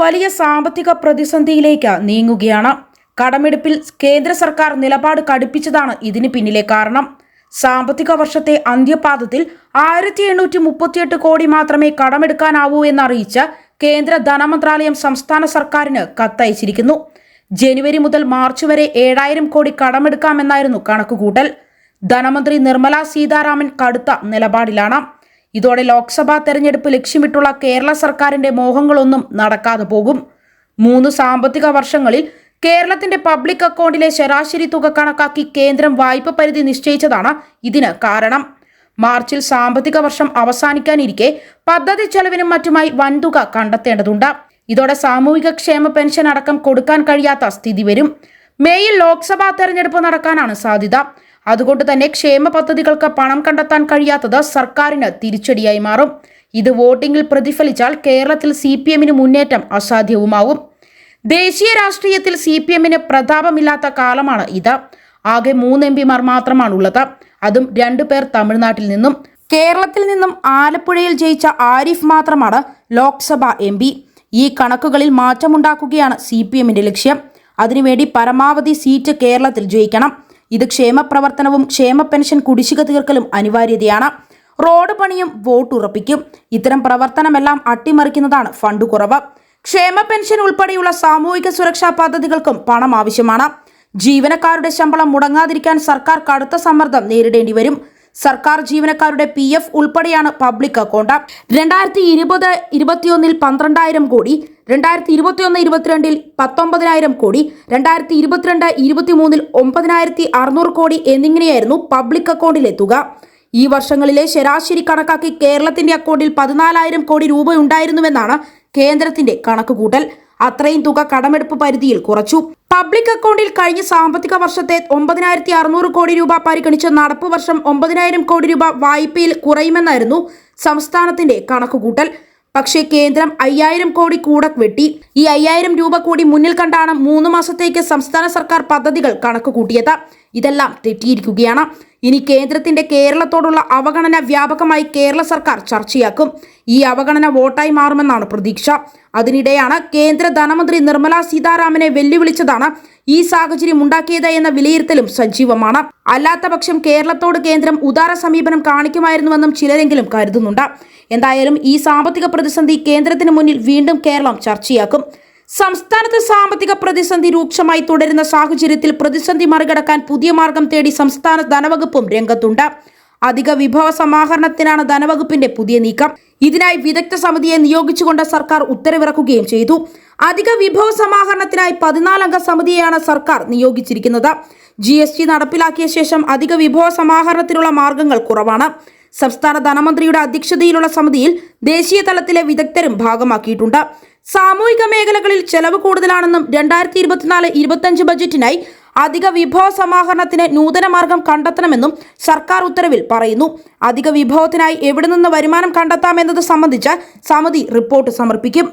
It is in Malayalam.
വലിയ സാമ്പത്തിക പ്രതിസന്ധിയിലേക്ക് നീങ്ങുകയാണ്. കടമെടുപ്പിൽ കേന്ദ്ര സർക്കാർ നിലപാട് കടുപ്പിച്ചതാണ് ഇതിന് പിന്നിലെ കാരണം. സാമ്പത്തിക വർഷത്തെ അന്ത്യപാദത്തിൽ ആയിരത്തി എണ്ണൂറ്റി മുപ്പത്തിയെട്ട് കോടി മാത്രമേ കടമെടുക്കാനാവൂ എന്നറിയിച്ച് കേന്ദ്ര ധനമന്ത്രാലയം സംസ്ഥാന സർക്കാരിന് കത്തയച്ചിരിക്കുന്നു. ജനുവരി മുതൽ മാർച്ച് വരെ ഏഴായിരം കോടി കടമെടുക്കാമെന്നായിരുന്നു കണക്കുകൂട്ടൽ. ധനമന്ത്രി നിർമ്മല സീതാരാമൻ കടുത്ത നിലപാടിലാണ്. ഇതോടെ ലോക്സഭാ തെരഞ്ഞെടുപ്പ് ലക്ഷ്യമിട്ടുള്ള കേരള സർക്കാരിന്റെ മോഹങ്ങളൊന്നും നടക്കാതെ പോകും. മൂന്ന് സാമ്പത്തിക വർഷങ്ങളിൽ കേരളത്തിന്റെ പബ്ലിക് അക്കൗണ്ടിലെ ശരാശരി തുക കണക്കാക്കി കേന്ദ്രം വായ്പ പരിധി നിശ്ചയിച്ചതാണ് ഇതിന് കാരണം. മാർച്ചിൽ സാമ്പത്തിക വർഷം അവസാനിക്കാനിരിക്കെ പദ്ധതി ചെലവിനും മറ്റുമായി വൻതുക കണ്ടെത്തേണ്ടതുണ്ട്. ഇതോടെ സാമൂഹിക ക്ഷേമ പെൻഷൻ അടക്കം കൊടുക്കാൻ കഴിയാത്ത സ്ഥിതി വരും. മേയിൽ ലോക്സഭാ തെരഞ്ഞെടുപ്പ് നടക്കാനാണ് സാധ്യത. അതുകൊണ്ട് തന്നെ ക്ഷേമ പദ്ധതികൾക്ക് പണം കണ്ടെത്താൻ കഴിയാത്തത് സർക്കാരിന് തിരിച്ചടിയായി മാറും. ഇത് വോട്ടിംഗിൽ പ്രതിഫലിച്ചാൽ കേരളത്തിൽ സി പി എമ്മിന് മുന്നേറ്റം അസാധ്യവുമാവും ദേശീയ രാഷ്ട്രീയത്തിൽ സി പി എമ്മിന് പ്രതാപമില്ലാത്ത കാലമാണ് ഇത്. ആകെ മൂന്ന് എം പിമാർ മാത്രമാണുള്ളത്. അതും രണ്ടു പേർ തമിഴ്നാട്ടിൽ നിന്നും. കേരളത്തിൽ നിന്നും ആലപ്പുഴയിൽ ജയിച്ച ആരിഫ് മാത്രമാണ് ലോക്സഭ എം ഈ കണക്കുകളിൽ മാറ്റമുണ്ടാക്കുകയാണ് സി പി എമ്മിന്റെ ലക്ഷ്യം. അതിനുവേണ്ടി പരമാവധി സീറ്റ് കേരളത്തിൽ ജയിക്കണം. ഇത് ക്ഷേമപ്രവർത്തനവും ക്ഷേമ പെൻഷൻ കുടിശ്ശിക തീർക്കലും അനിവാര്യതയാണ്. റോഡ് പണിയും വോട്ട് ഉറപ്പിക്കും. ഇത്തരം പ്രവർത്തനമെല്ലാം അട്ടിമറിക്കുന്നതാണ് ഫണ്ട് കുറവ്. ക്ഷേമ പെൻഷൻ ഉൾപ്പെടെയുള്ള സാമൂഹിക സുരക്ഷാ പദ്ധതികൾക്കും പണം ആവശ്യമാണ്. ജീവനക്കാരുടെ ശമ്പളം മുടങ്ങാതിരിക്കാൻ സർക്കാർ കടുത്ത സമ്മർദ്ദം നേരിടേണ്ടി വരും. സർക്കാർ ജീവനക്കാരുടെ പി എഫ് ഉൾപ്പെടെയാണ് പബ്ലിക് അക്കൗണ്ട്. രണ്ടായിരത്തി ഇരുപത് ഇരുപത്തിയൊന്നിൽ പന്ത്രണ്ടായിരം കോടി രണ്ടായിരത്തി ഇരുപത്തിയൊന്ന് ഇരുപത്തിരണ്ടിൽ പത്തൊമ്പതിനായിരം കോടി രണ്ടായിരത്തി ഇരുപത്തിരണ്ട് ഇരുപത്തിമൂന്നിൽ ഒമ്പതിനായിരത്തി അറുന്നൂറ് കോടി എന്നിങ്ങനെയായിരുന്നു പബ്ലിക് അക്കൗണ്ടിലെ തുക ഈ വർഷങ്ങളിലെ ശരാശരി കണക്കാക്കി കേരളത്തിന്റെ അക്കൗണ്ടിൽ പതിനാലായിരം കോടി രൂപ ഉണ്ടായിരുന്നുവെന്നാണ് കേന്ദ്രത്തിന്റെ കണക്കുകൂട്ടൽ. അത്രയും തുക കടമെടുപ്പ് പരിധിയിൽ കുറച്ചു. പബ്ലിക് അക്കൗണ്ടിൽ കഴിഞ്ഞ സാമ്പത്തിക വർഷത്തെ ഒമ്പതിനായിരത്തി അറുന്നൂറ് കോടി രൂപ പരിഗണിച്ച നടപ്പ് വർഷം ഒമ്പതിനായിരം കോടി രൂപ വായ്പയിൽ കുറയുമെന്നായിരുന്നു സംസ്ഥാനത്തിന്റെ കണക്കുകൂട്ടൽ. പക്ഷേ കേന്ദ്രം അയ്യായിരം കോടി കൂടെ വെട്ടി. ഈ അയ്യായിരം രൂപ കൂടി മുന്നിൽ കണ്ടാണ് മൂന്ന് മാസത്തേക്ക് സംസ്ഥാന സർക്കാർ പദ്ധതികൾ കണക്ക് കൂട്ടിയത് ഇതെല്ലാം തെറ്റിയിരിക്കുകയാണ്. ഇനി കേന്ദ്രത്തിന്റെ കേരളത്തോടുള്ള അവഗണന വ്യാപകമായി കേരള സർക്കാർ ചർച്ചയാക്കും. ഈ അവഗണന വോട്ടായി മാറുമെന്നാണ് പ്രതീക്ഷ. അതിനിടെയാണ് കേന്ദ്ര ധനമന്ത്രി നിർമ്മല സീതാരാമനെ വെല്ലുവിളിച്ചതാണ് ഈ സാഹചര്യം ഉണ്ടാക്കിയത് എന്ന വിലയിരുത്തലും സജീവമാണ്. അല്ലാത്തപക്ഷം കേരളത്തോട് കേന്ദ്രം ഉദാര സമീപനം കാണിക്കുമായിരുന്നുവെന്നും ചിലരെങ്കിലും കരുതുന്നുണ്ട്. എന്തായാലും ഈ സാമ്പത്തിക പ്രതിസന്ധി കേന്ദ്രത്തിന് മുന്നിൽ വീണ്ടും കേരളം ചർച്ചയാക്കും. സംസ്ഥാനത്ത് സാമ്പത്തിക പ്രതിസന്ധി രൂക്ഷമായി തുടരുന്ന സാഹചര്യത്തിൽ പ്രതിസന്ധി മറികടക്കാൻ പുതിയ മാർഗം തേടി സംസ്ഥാന ധനവകുപ്പും രംഗത്തുണ്ട്. അധിക വിഭവ സമാഹരണത്തിനാണ് ധനവകുപ്പിന്റെ പുതിയ നീക്കം. ഇതിനായി വിദഗ്ധ സമിതിയെ നിയോഗിച്ചുകൊണ്ട് സർക്കാർ ഉത്തരവിറക്കുകയും ചെയ്തു. അധിക വിഭവ സമാഹരണത്തിനായി പതിനാലംഗ സമിതിയെയാണ് സർക്കാർ നിയോഗിച്ചിരിക്കുന്നത്. ജി എസ് ടി നടപ്പിലാക്കിയ ശേഷം അധിക വിഭവ സമാഹരണത്തിനുള്ള മാർഗങ്ങൾ കുറവാണ്. സംസ്ഥാന ധനമന്ത്രിയുടെ അധ്യക്ഷതയിലുള്ള സമിതിയിൽ ദേശീയ തലത്തിലെ വിദഗ്ധരും ഭാഗമാക്കിയിട്ടുണ്ട്. സാമൂഹിക മേഖലകളിൽ ചെലവ് കൂടുതലാണെന്നും രണ്ടായിരത്തി ഇരുപത്തിനാല് ഇരുപത്തഞ്ച് ബജറ്റിനായി അധിക വിഭവ സമാഹരണത്തിന് നൂതന മാർഗം കണ്ടെത്തണമെന്നും സർക്കാർ ഉത്തരവിൽ പറയുന്നു. അധിക വിഭവത്തിനായി എവിടെ നിന്ന് വരുമാനം കണ്ടെത്താമെന്നത് സംബന്ധിച്ച് സമിതി റിപ്പോർട്ട് സമർപ്പിക്കും.